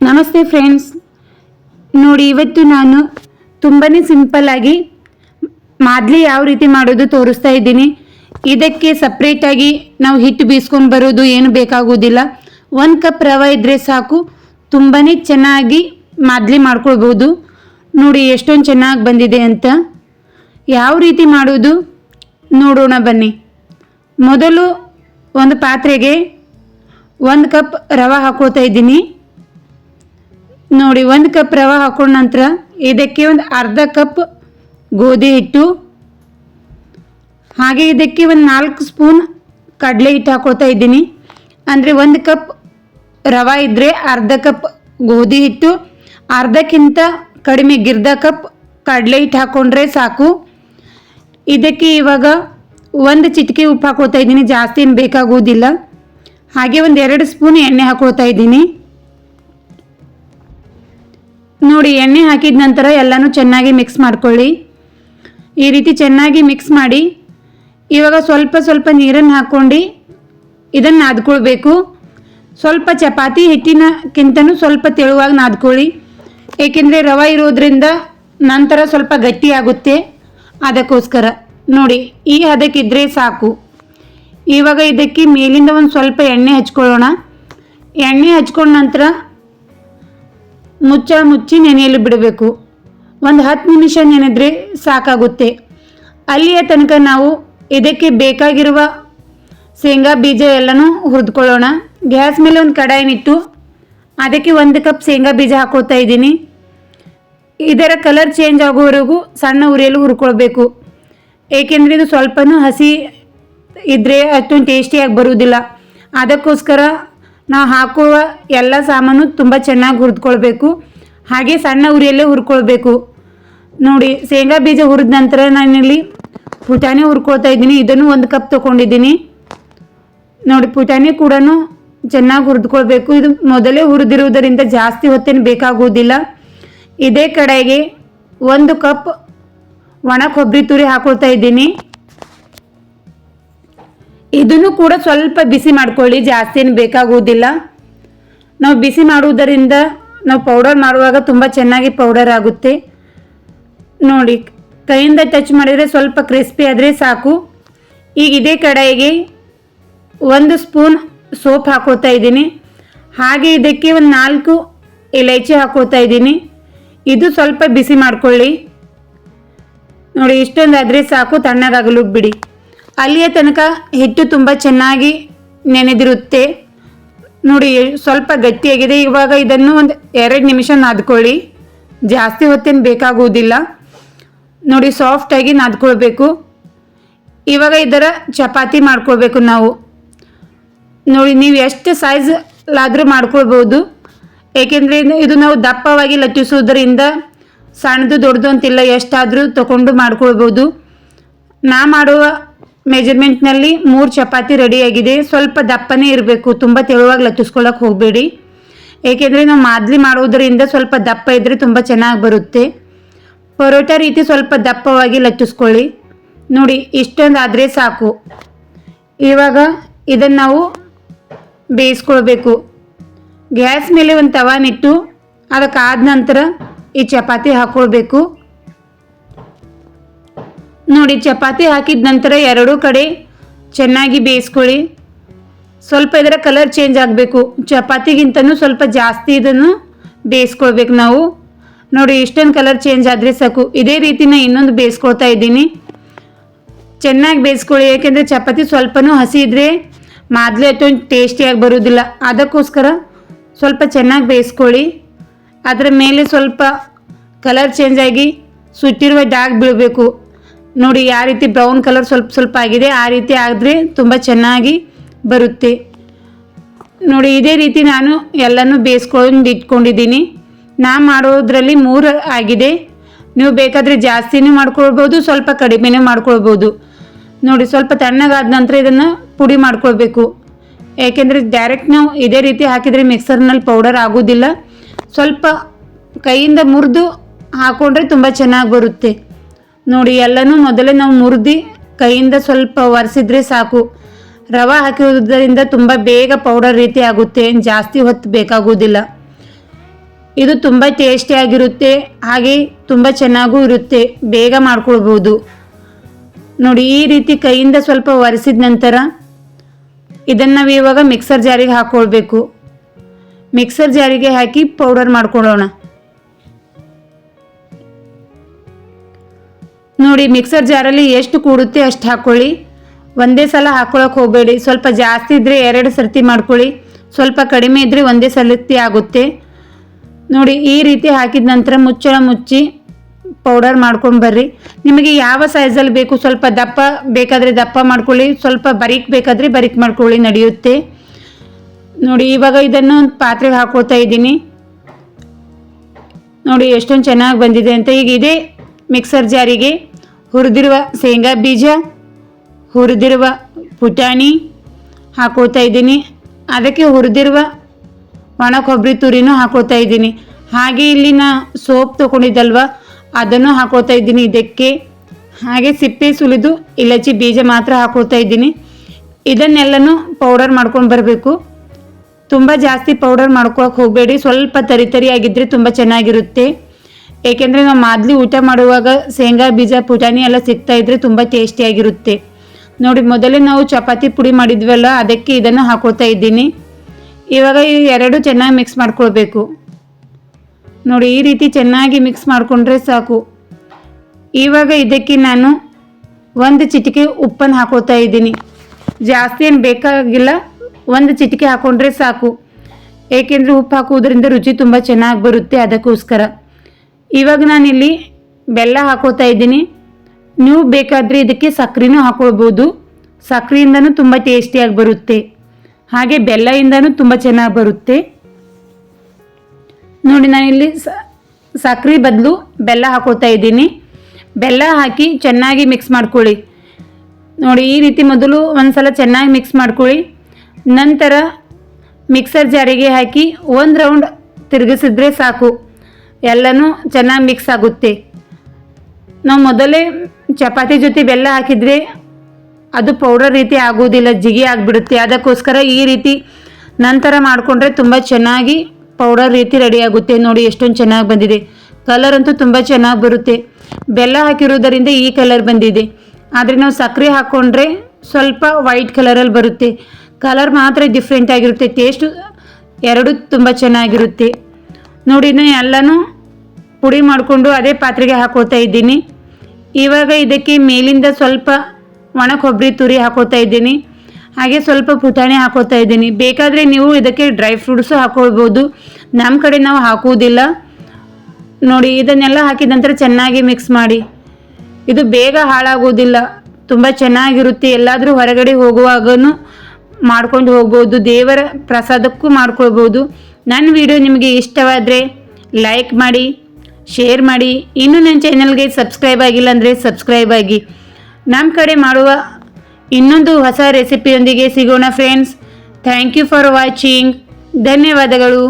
ನಮಸ್ತೆ ಫ್ರೆಂಡ್ಸ್. ನೋಡಿ, ಇವತ್ತು ನಾನು ತುಂಬಾ ಸಿಂಪಲ್ಲಾಗಿ ಮಾದಲಿ ಯಾವ ರೀತಿ ಮಾಡೋದು ತೋರಿಸ್ತಾ ಇದ್ದೀನಿ. ಇದಕ್ಕೆ ಸಪ್ರೇಟಾಗಿ ನಾವು ಹಿಟ್ಟು ಬೀಸ್ಕೊಂಡು ಬರೋದು ಏನು ಬೇಕಾಗೋದಿಲ್ಲ ಒಂದು ಕಪ್ ರವೆ ಇದ್ದರೆ ಸಾಕು. ತುಂಬಾ ಚೆನ್ನಾಗಿ ಮಾದಲಿ ಮಾಡ್ಕೊಳ್ಬೋದು. ನೋಡಿ, ಎಷ್ಟೊಂದು ಚೆನ್ನಾಗಿ ಬಂದಿದೆ ಅಂತ. ಯಾವ ರೀತಿ ಮಾಡೋದು? ನೋಡೋಣ ಬನ್ನಿ. ಮೊದಲು ಒಂದು ಪಾತ್ರೆಗೆ ಒಂದು ಕಪ್ ರವೆ ಹಾಕೋತಾ ಇದ್ದೀನಿ. ನೋಡಿ, ಒಂದು ಕಪ್ ರವೆ ಹಾಕೊಂಡ ನಂತರ ಇದಕ್ಕೆ ಒಂದು ಅರ್ಧ ಕಪ್ ಗೋಧಿ ಹಿಟ್ಟು, ಹಾಗೆ ಇದಕ್ಕೆ ಒಂದು ನಾಲ್ಕು ಸ್ಪೂನ್ ಕಡಲೆ ಹಿಟ್ಟು ಹಾಕೋತಾ ಇದ್ದೀನಿ. ಅಂದರೆ ಒಂದು ಕಪ್ ರವೆ ಇದ್ದರೆ ಅರ್ಧ ಕಪ್ ಗೋಧಿ ಹಿಟ್ಟು, ಅರ್ಧಕ್ಕಿಂತ ಕಡಿಮೆ ಗಿರ್ಧ ಕಪ್ ಕಡಲೆ ಹಿಟ್ಟು ಹಾಕ್ಕೊಂಡ್ರೆ ಸಾಕು. ಇದಕ್ಕೆ ಇವಾಗ ಒಂದು ಚಿಟಿಕೆ ಉಪ್ಪು ಹಾಕೋತಾ ಇದ್ದೀನಿ, ಜಾಸ್ತಿ ಏನು ಬೇಕಾಗುವುದಿಲ್ಲ ಹಾಗೆ ಒಂದು ಎರಡು ಸ್ಪೂನ್ ಎಣ್ಣೆ ಹಾಕೋತಾ ಇದ್ದೀನಿ. ನೋಡಿ, ಎಣ್ಣೆ ಹಾಕಿದ ನಂತರ ಎಲ್ಲನೂ ಚೆನ್ನಾಗಿ ಮಿಕ್ಸ್ ಮಾಡ್ಕೊಳ್ಳಿ. ಈ ರೀತಿ ಚೆನ್ನಾಗಿ ಮಿಕ್ಸ್ ಮಾಡಿ. ಇವಾಗ ಸ್ವಲ್ಪ ಸ್ವಲ್ಪ ನೀರನ್ನು ಹಾಕ್ಕೊಂಡು ಇದನ್ನು ನಾದ್ಕೊಳ್ಬೇಕು. ಸ್ವಲ್ಪ ಚಪಾತಿ ಹಿಟ್ಟಿನಕ್ಕಿಂತನೂ ಸ್ವಲ್ಪ ತೆಳುವಾಗಿ ನಾದ್ಕೊಳ್ಳಿ. ಏಕೆಂದರೆ ರವೆ ಇರೋದ್ರಿಂದ ನಂತರ ಸ್ವಲ್ಪ ಗಟ್ಟಿಯಾಗುತ್ತೆ ಅದಕ್ಕೋಸ್ಕರ ನೋಡಿ, ಈ ಹದಕ್ಕಿದ್ರೆ ಸಾಕು. ಇವಾಗ ಇದಕ್ಕೆ ಮೇಲಿಂದ ಒಂದು ಸ್ವಲ್ಪ ಎಣ್ಣೆ ಹಚ್ಕೊಳ್ಳೋಣ. ಎಣ್ಣೆ ಹಚ್ಕೊಂಡ ನಂತರ ಮುಚ್ಚಳ ಮುಚ್ಚಿ ನೆನೆಯಲು ಬಿಡಬೇಕು. ಒಂದು ಹತ್ತು ನಿಮಿಷ ನೆನೆದ್ರೆ ಸಾಕಾಗುತ್ತೆ. ಅಲ್ಲಿಯ ತನಕ ನಾವು ಇದಕ್ಕೆ ಬೇಕಾಗಿರುವ ಶೇಂಗಾ ಬೀಜ ಎಲ್ಲನೂ ಹುರಿದುಕೊಳ್ಳೋಣ. ಗ್ಯಾಸ್ ಮೇಲೆ ಒಂದು ಕಡಾಯಿನಿಟ್ಟು ಅದಕ್ಕೆ ಒಂದು ಕಪ್ ಶೇಂಗಾ ಬೀಜ ಹಾಕೋತಾ ಇದ್ದೀನಿ. ಇದರ ಕಲರ್ ಚೇಂಜ್ ಆಗೋವರೆಗೂ ಸಣ್ಣ ಉರಿಯಲು ಹುರ್ಕೊಳ್ಬೇಕು. ಏಕೆಂದರೆ ಇದು ಸ್ವಲ್ಪನೂ ಹಸಿ ಇದ್ದರೆ ಅಷ್ಟೊಂದು ಟೇಸ್ಟಿಯಾಗಿ ಬರುವುದಿಲ್ಲ. ಅದಕ್ಕೋಸ್ಕರ ನಾವು ಹಾಕುವ ಎಲ್ಲ ಸಾಮಾನು ತುಂಬ ಚೆನ್ನಾಗಿ ಹುರಿದ್ಕೊಳ್ಬೇಕು. ಹಾಗೆ ಸಣ್ಣ ಉರಿಯಲ್ಲೇ ಹುರ್ಕೊಳ್ಬೇಕು. ನೋಡಿ, ಶೇಂಗಾ ಬೀಜ ಹುರಿದ ನಂತರ ನಾನಿಲ್ಲಿ ಪುಟಾಣಿ ಹುರ್ಕೊಳ್ತಾ ಇದ್ದೀನಿ. ಇದನ್ನು ಒಂದು ಕಪ್ ತೊಗೊಂಡಿದ್ದೀನಿ. ನೋಡಿ, ಪುಟಾಣಿ ಕೂಡ ಚೆನ್ನಾಗಿ ಹುರಿದ್ಕೊಳ್ಬೇಕು. ಇದು ಮೊದಲೇ ಹುರಿದಿರುವುದರಿಂದ ಜಾಸ್ತಿ ಹೊತ್ತೇನು ಬೇಕಾಗುವುದಿಲ್ಲ. ಇದೇ ಕಡೆಗೆ ಒಂದು ಕಪ್ ಒಣ ಕೊಬ್ಬರಿ ತುರಿ ಹಾಕೊಳ್ತಾ ಇದ್ದೀನಿ. ಇದನ್ನು ಕೂಡ ಸ್ವಲ್ಪ ಬಿಸಿ ಮಾಡ್ಕೊಳ್ಳಿ ಜಾಸ್ತಿ ಏನು ಬೇಕಾಗುವುದಿಲ್ಲ. ನಾವು ಬಿಸಿ ಮಾಡುವುದರಿಂದ ನಾವು ಪೌಡರ್ ಮಾಡುವಾಗ ತುಂಬ ಚೆನ್ನಾಗಿ ಪೌಡರ್ ಆಗುತ್ತೆ. ನೋಡಿ, ಕೈಯಿಂದ ಟಚ್ ಮಾಡಿದರೆ ಸ್ವಲ್ಪ ಕ್ರಿಸ್ಪಿ ಆದರೆ ಸಾಕು. ಈಗ ಇದೇ ಕಡಾಯಿಗೆ ಒಂದು ಸ್ಪೂನ್ ಸೋಪ್ ಹಾಕೋತಾ ಇದ್ದೀನಿ. ಹಾಗೆ ಇದಕ್ಕೆ ಒಂದು ನಾಲ್ಕು ಇಲೈಚಿ ಹಾಕೋತಾ ಇದ್ದೀನಿ. ಇದು ಸ್ವಲ್ಪ ಬಿಸಿ ಮಾಡ್ಕೊಳ್ಳಿ. ನೋಡಿ, ಇಷ್ಟೊಂದಾದರೆ ಸಾಕು, ತಣ್ಣಗಾಗಲು ಬಿಡಿ. ಅಲ್ಲಿಯ ತನಕ ಹಿಟ್ಟು ತುಂಬ ಚೆನ್ನಾಗಿ ನೆನೆದಿರುತ್ತೆ. ನೋಡಿ, ಸ್ವಲ್ಪ ಗಟ್ಟಿಯಾಗಿದೆ. ಇವಾಗ ಇದನ್ನು ಒಂದು ಎರಡು ನಿಮಿಷ ನಾದ್ಕೊಳ್ಳಿ. ಜಾಸ್ತಿ ಹೊತ್ತೇನು ಬೇಕಾಗುವುದಿಲ್ಲ. ನೋಡಿ ಸಾಫ್ಟಾಗಿ ನಾದ್ಕೊಳ್ಬೇಕು. ಇವಾಗ ಇದರ ಚಪಾತಿ ಮಾಡ್ಕೊಳ್ಬೇಕು ನಾವು. ನೋಡಿ, ನೀವು ಎಷ್ಟು ಸೈಜ್ಲಾದರೂ ಮಾಡ್ಕೊಳ್ಬೋದು. ಏಕೆಂದರೆ ಇದು- ನಾವು ದಪ್ಪವಾಗಿ ಲಟ್ಟಿಸೋದ್ರಿಂದ ಸಣ್ಣದು ದೊಡ್ಡದು ಅಂತಿಲ್ಲ, ಎಷ್ಟಾದರೂ ತಗೊಂಡು ಮಾಡ್ಕೊಳ್ಬೋದು. ನಾ ಮಾಡುವ ಮೆಜರ್ಮೆಂಟ್ನಲ್ಲಿ ಮೂರು ಚಪಾತಿ ರೆಡಿಯಾಗಿದೆ ಸ್ವಲ್ಪ ದಪ್ಪನೇ ಇರಬೇಕು. ತುಂಬ ತೆಳುವಾಗಿ ಲಟ್ಟಿಸ್ಕೊಳ್ಳೋಕೆ ಹೋಗಬೇಡಿ. ಏಕೆಂದರೆ ನಾವು ಮಾದಲಿ ಮಾಡೋದರಿಂದ ಸ್ವಲ್ಪ ದಪ್ಪ ಇದ್ದರೆ ತುಂಬ ಚೆನ್ನಾಗಿ ಬರುತ್ತೆ. ಪರೋಟ ರೀತಿ ಸ್ವಲ್ಪ ದಪ್ಪವಾಗಿ ಲಟ್ಟಿಸ್ಕೊಳ್ಳಿ. ನೋಡಿ ಇಷ್ಟೊಂದು ಆದರೆ ಸಾಕು. ಇವಾಗ ಇದನ್ನು ನಾವು ಬೇಯಿಸ್ಕೊಳ್ಬೇಕು. ಗ್ಯಾಸ್ ಮೇಲೆ ಒಂದು ತವಾನಿಟ್ಟು ಅದಕ್ಕಾದ ನಂತರ ಈ ಚಪಾತಿ ಹಾಕ್ಕೊಳ್ಬೇಕು ನೋಡಿ, ಚಪಾತಿ ಹಾಕಿದ ನಂತರ ಎರಡೂ ಕಡೆ ಚೆನ್ನಾಗಿ ಬೇಯಿಸ್ಕೊಳ್ಳಿ. ಸ್ವಲ್ಪ ಇದರ ಕಲರ್ ಚೇಂಜ್ ಆಗಬೇಕು. ಚಪಾತಿಗಿಂತನೂ ಸ್ವಲ್ಪ ಜಾಸ್ತಿ ಇದನ್ನು ಬೇಯಿಸ್ಕೊಳ್ಬೇಕು ನಾವು. ನೋಡಿ, ಇಷ್ಟೊಂದು ಕಲರ್ ಚೇಂಜ್ ಆದರೆ ಸಾಕು. ಇದೇ ರೀತಿನ ಇನ್ನೊಂದು ಬೇಯಿಸ್ಕೊಳ್ತಾ ಇದ್ದೀನಿ. ಚೆನ್ನಾಗಿ ಬೇಯಿಸ್ಕೊಳ್ಳಿ ಏಕೆಂದರೆ ಚಪಾತಿ ಸ್ವಲ್ಪನೂ ಹಸಿ ಇದ್ದರೆ ಮಾದಲೇ ಅಷ್ಟೊಂದು ಟೇಸ್ಟಿಯಾಗಿ ಬರೋದಿಲ್ಲ ಅದಕ್ಕೋಸ್ಕರ ಸ್ವಲ್ಪ ಚೆನ್ನಾಗಿ ಬೇಯಿಸ್ಕೊಳ್ಳಿ. ಅದರ ಮೇಲೆ ಸ್ವಲ್ಪ ಕಲರ್ ಚೇಂಜ್ ಆಗಿ ಸುಟ್ಟಿರುವ ಡಾಗ್ ಬೀಳಬೇಕು ನೋಡಿ, ಆ ರೀತಿ ಬ್ರೌನ್ ಕಲರ್ ಸ್ವಲ್ಪ ಸ್ವಲ್ಪ ಆಗಿದೆ. ಆ ರೀತಿ ಆದರೆ ತುಂಬ ಚೆನ್ನಾಗಿ ಬರುತ್ತೆ. ನೋಡಿ, ಇದೇ ರೀತಿ ನಾನು ಎಲ್ಲನೂ ಬೇಯಿಸ್ಕೊಂಡು ಇಟ್ಕೊಂಡಿದ್ದೀನಿ. ನಾ ಮಾಡೋದ್ರಲ್ಲಿ ಮೂರು ಆಗಿದೆ. ನೀವು ಬೇಕಾದರೆ ಜಾಸ್ತಿನೂ ಮಾಡ್ಕೊಳ್ಬೋದು, ಸ್ವಲ್ಪ ಕಡಿಮೆನೂ ಮಾಡ್ಕೊಳ್ಬೋದು. ನೋಡಿ, ಸ್ವಲ್ಪ ತಣ್ಣಗಾದ ನಂತರ ಇದನ್ನು ಪುಡಿ ಮಾಡ್ಕೊಳ್ಬೇಕು. ಏಕೆಂದರೆ ಡೈರೆಕ್ಟ್ ನಾವು ಇದೇ ರೀತಿ ಹಾಕಿದರೆ ಮಿಕ್ಸರ್ನಲ್ಲಿ ಪೌಡರ್ ಆಗೋದಿಲ್ಲ. ಸ್ವಲ್ಪ ಕೈಯಿಂದ ಮುರಿದು ಹಾಕೊಂಡ್ರೆ ತುಂಬ ಚೆನ್ನಾಗಿ ಬರುತ್ತೆ. ನೋಡಿ, ಎಲ್ಲನೂ ಮೊದಲೇ ನಾವು ಮುರಿದು ಕೈಯಿಂದ ಸ್ವಲ್ಪ ಒರೆಸಿದ್ರೆ ಸಾಕು. ರವೆ ಹಾಕಿರೋದ್ರಿಂದ ತುಂಬ ಬೇಗ ಪೌಡರ್ ರೀತಿ ಆಗುತ್ತೆ, ಏನು ಜಾಸ್ತಿ ಹೊತ್ತು ಬೇಕಾಗುವುದಿಲ್ಲ. ಇದು ತುಂಬ ಟೇಸ್ಟಿಯಾಗಿರುತ್ತೆ ಹಾಗೆ ತುಂಬ ಚೆನ್ನಾಗೂ ಇರುತ್ತೆ, ಬೇಗ ಮಾಡ್ಕೊಳ್ಬೋದು. ನೋಡಿ, ಈ ರೀತಿ ಕೈಯಿಂದ ಸ್ವಲ್ಪ ಒರೆಸಿದ ನಂತರ ಇದನ್ನು ನಾವು ಇವಾಗ ಮಿಕ್ಸರ್ ಜಾರಿಗೆ ಹಾಕ್ಕೊಳ್ಬೇಕು ಮಿಕ್ಸರ್ ಜಾರಿಗೆ ಹಾಕಿ ಪೌಡರ್ ಮಾಡ್ಕೊಳ್ಳೋಣ. ನೋಡಿ ಮಿಕ್ಸರ್ ಜಾರಲ್ಲಿ ಎಷ್ಟು ಕೂಡುತ್ತೆ ಅಷ್ಟು ಹಾಕ್ಕೊಳ್ಳಿ ಒಂದೇ ಸಲ ಹಾಕ್ಕೊಳಕ್ಕೆ ಹೋಗಬೇಡಿ. ಸ್ವಲ್ಪ ಜಾಸ್ತಿ ಇದ್ದರೆ ಎರಡು ಸರ್ತಿ ಮಾಡ್ಕೊಳ್ಳಿ. ಸ್ವಲ್ಪ ಕಡಿಮೆ ಇದ್ದರೆ ಒಂದೇ ಸಲತಿ ಆಗುತ್ತೆ. ನೋಡಿ, ಈ ರೀತಿ ಹಾಕಿದ ನಂತರ ಮುಚ್ಚಳ ಮುಚ್ಚಿ ಪೌಡರ್ ಮಾಡ್ಕೊಂಡು ಬರ್ರಿ. ನಿಮಗೆ ಯಾವ ಸೈಜಲ್ಲಿ ಬೇಕು, ಸ್ವಲ್ಪ ದಪ್ಪ ಬೇಕಾದರೆ ದಪ್ಪ ಮಾಡ್ಕೊಳ್ಳಿ, ಸ್ವಲ್ಪ ಬರೀಕ್ ಬೇಕಾದರೆ ಬರೀಕ್ ಮಾಡ್ಕೊಳ್ಳಿ ನಡೆಯುತ್ತೆ. ನೋಡಿ, ಇವಾಗ ಇದನ್ನು ಪಾತ್ರೆಗೆ ಹಾಕ್ಕೊಳ್ತಾ ಇದ್ದೀನಿ. ನೋಡಿ, ಎಷ್ಟೊಂದು ಚೆನ್ನಾಗಿ ಬಂದಿದೆ ಅಂತ. ಈಗ ಇದೇ ಮಿಕ್ಸರ್ ಜಾರಿಗೆ ಹುರಿದಿರುವ ಶೇಂಗಾ ಬೀಜ, ಹುರಿದಿರುವ ಪುಟಾಣಿ ಹಾಕೋತಾ ಇದ್ದೀನಿ. ಅದಕ್ಕೆ ಹುರಿದಿರುವ ಒಣ ಕೊಬ್ಬರಿ ತುರಿನೂ ಹಾಕೋತಾ ಇದ್ದೀನಿ. ಹಾಗೆ ಇಲ್ಲಿ ನಾ ಸೋಪ್ ತೊಗೊಂಡಿದ್ದಲ್ವ, ಅದನ್ನು ಹಾಕೋತಾ ಇದ್ದೀನಿ ಇದಕ್ಕೆ. ಹಾಗೆ ಸಿಪ್ಪೆ ಸುಲಿದು ಇಲಚಿ ಬೀಜ ಮಾತ್ರ ಹಾಕೋತಾ ಇದ್ದೀನಿ. ಇದನ್ನೆಲ್ಲನೂ ಪೌಡರ್ ಮಾಡ್ಕೊಂಡು ಬರಬೇಕು. ತುಂಬ ಜಾಸ್ತಿ ಪೌಡರ್ ಮಾಡ್ಕೊಳಕ್ಕೆ ಹೋಗಬೇಡಿ. ಸ್ವಲ್ಪ ತರಿ ತರಿಯಾಗಿದ್ದರೆ ತುಂಬ ಚೆನ್ನಾಗಿರುತ್ತೆ. ಏಕೆಂದರೆ ನಾವು ಮಾದಲಿ ಊಟ ಮಾಡುವಾಗ ಶೇಂಗಾ, ಬೀಜ, ಪುಟಾಣಿ ಎಲ್ಲ ಸಿಗ್ತಾ ಇದ್ರೆ ತುಂಬ ಟೇಸ್ಟಿಯಾಗಿರುತ್ತೆ ನೋಡಿ, ಮೊದಲೇ ನಾವು ಚಪಾತಿ ಪುಡಿ ಮಾಡಿದ್ವಲ್ಲ, ಅದಕ್ಕೆ ಇದನ್ನು ಹಾಕೋತಾ ಇದ್ದೀನಿ. ಇವಾಗ ಈ ಎರಡು ಚೆನ್ನಾಗಿ ಮಿಕ್ಸ್ ಮಾಡ್ಕೊಳ್ಬೇಕು. ನೋಡಿ, ಈ ರೀತಿ ಚೆನ್ನಾಗಿ ಮಿಕ್ಸ್ ಮಾಡಿಕೊಂಡ್ರೆ ಸಾಕು. ಇವಾಗ ಇದಕ್ಕೆ ನಾನು ಒಂದು ಚಿಟಿಕೆ ಉಪ್ಪನ್ನು ಹಾಕೋತಾ ಇದ್ದೀನಿ. ಜಾಸ್ತಿ ಏನು ಬೇಕಾಗಿಲ್ಲ, ಒಂದು ಚಿಟಿಕೆ ಹಾಕೊಂಡ್ರೆ ಸಾಕು. ಏಕೆಂದರೆ ಉಪ್ಪು ಹಾಕುವುದರಿಂದ ರುಚಿ ತುಂಬ ಚೆನ್ನಾಗಿ ಬರುತ್ತೆ ಅದಕ್ಕೋಸ್ಕರ. ಇವಾಗ ನಾನಿಲ್ಲಿ ಬೆಲ್ಲ ಹಾಕೋತಾ ಇದ್ದೀನಿ. ನೀವು ಬೇಕಾದರೆ ಇದಕ್ಕೆ ಸಕ್ಕರೆನೂ ಹಾಕೊಳ್ಬೋದು. ಸಕ್ಕರೆಯಿಂದನೂ ತುಂಬ ಟೇಸ್ಟಿಯಾಗಿ ಬರುತ್ತೆ. ಹಾಗೆ ಬೆಲ್ಲದಿಂದನೂ ತುಂಬ ಚೆನ್ನಾಗಿ ಬರುತ್ತೆ. ನೋಡಿ, ನಾನಿಲ್ಲಿ ಸಕ್ಕರೆ ಬದಲು ಬೆಲ್ಲ ಹಾಕೋತಾ ಇದ್ದೀನಿ. ಬೆಲ್ಲ ಹಾಕಿ ಚೆನ್ನಾಗಿ ಮಿಕ್ಸ್ ಮಾಡ್ಕೊಳ್ಳಿ. ನೋಡಿ, ಈ ರೀತಿ ಮೊದಲು ಒಂದ್ಸಲ ಚೆನ್ನಾಗಿ ಮಿಕ್ಸ್ ಮಾಡ್ಕೊಳ್ಳಿ. ನಂತರ ಮಿಕ್ಸರ್ ಜಾರಿಗೆ ಹಾಕಿ ಒಂದು ರೌಂಡ್ ತಿರುಗಿಸಿದ್ರೆ ಸಾಕು. ಎಲ್ಲನೂ ಚೆನ್ನಾಗಿ ಮಿಕ್ಸ್ ಆಗುತ್ತೆ. ನಾವು ಮೊದಲೇ ಚಪಾತಿ ಜೊತೆ ಬೆಲ್ಲ ಹಾಕಿದರೆ ಅದು ಪೌಡರ್ ರೀತಿ ಆಗೋದಿಲ್ಲ ಜಿಗಿ ಆಗಿಬಿಡುತ್ತೆ. ಅದಕ್ಕೋಸ್ಕರ ಈ ರೀತಿ ನಂತರ ಮಾಡಿಕೊಂಡ್ರೆ ತುಂಬ ಚೆನ್ನಾಗಿ ಪೌಡರ್ ರೀತಿ ರೆಡಿ ಆಗುತ್ತೆ. ನೋಡಿ ಎಷ್ಟೊಂದು ಚೆನ್ನಾಗಿ ಬಂದಿದೆ. ಕಲರ್ ಅಂತೂ ತುಂಬ ಚೆನ್ನಾಗಿ ಬರುತ್ತೆ. ಬೆಲ್ಲ ಹಾಕಿರೋದರಿಂದ ಈ ಕಲರ್ ಬಂದಿದೆ. ಆದರೆ ನಾವು ಸಕ್ಕರೆ ಹಾಕ್ಕೊಂಡ್ರೆ ಸ್ವಲ್ಪ ವೈಟ್ ಕಲರಲ್ಲಿ ಬರುತ್ತೆ. ಕಲರ್ ಮಾತ್ರ ಡಿಫ್ರೆಂಟ್ ಆಗಿರುತ್ತೆ. ಟೇಸ್ಟು ಎರಡು ತುಂಬ ಚೆನ್ನಾಗಿರುತ್ತೆ. ನೋಡಿ ನಾನು ಎಲ್ಲನೂ ಪುಡಿ ಮಾಡಿಕೊಂಡು ಅದೇ ಪಾತ್ರೆಗೆ ಹಾಕೋತಾ ಇದ್ದೀನಿ. ಇವಾಗ ಇದಕ್ಕೆ ಮೇಲಿಂದ ಸ್ವಲ್ಪ ಒಣ ಕೊಬ್ಬರಿ ತುರಿ ಹಾಕೋತಾ ಇದ್ದೀನಿ. ಹಾಗೆ ಸ್ವಲ್ಪ ಪುಟಾಣಿ ಹಾಕೋತಾ ಇದ್ದೀನಿ. ಬೇಕಾದರೆ ನೀವು ಇದಕ್ಕೆ ಡ್ರೈ ಫ್ರೂಟ್ಸು ಹಾಕೋಬೋದು ನಮ್ಮ ಕಡೆ ನಾವು ಹಾಕುವುದಿಲ್ಲ. ನೋಡಿ, ಇದನ್ನೆಲ್ಲ ಹಾಕಿದ ನಂತರ ಚೆನ್ನಾಗಿ ಮಿಕ್ಸ್ ಮಾಡಿ. ಇದು ಬೇಗ ಹಾಳಾಗೋದಿಲ್ಲ ತುಂಬ ಚೆನ್ನಾಗಿರುತ್ತೆ. ಎಲ್ಲಾದರೂ ಹೊರಗಡೆ ಹೋಗುವಾಗನೂ ಮಾಡ್ಕೊಂಡು ಹೋಗ್ಬೋದು. ದೇವರ ಪ್ರಸಾದಕ್ಕೂ ಮಾಡ್ಕೊಳ್ಬೋದು. ನನ್ನ ವಿಡಿಯೋ ನಿಮಗೆ ಇಷ್ಟವಾದರೆ ಲೈಕ್ ಮಾಡಿ ಶೇರ್ ಮಾಡಿ. ಇನ್ನೂ ನನ್ನ ಚಾನಲ್ಗೆ ಸಬ್ಸ್ಕ್ರೈಬ್ ಆಗಿಲ್ಲ ಅಂದರೆ ಸಬ್ಸ್ಕ್ರೈಬ್ ಆಗಿ. ನಮ್ಮ ಕಡೆ ಮಾಡುವ ಇನ್ನೊಂದು ಹೊಸ ರೆಸಿಪಿಯೊಂದಿಗೆ ಸಿಗೋಣ friends thank you for watching ಧನ್ಯವಾದಗಳು.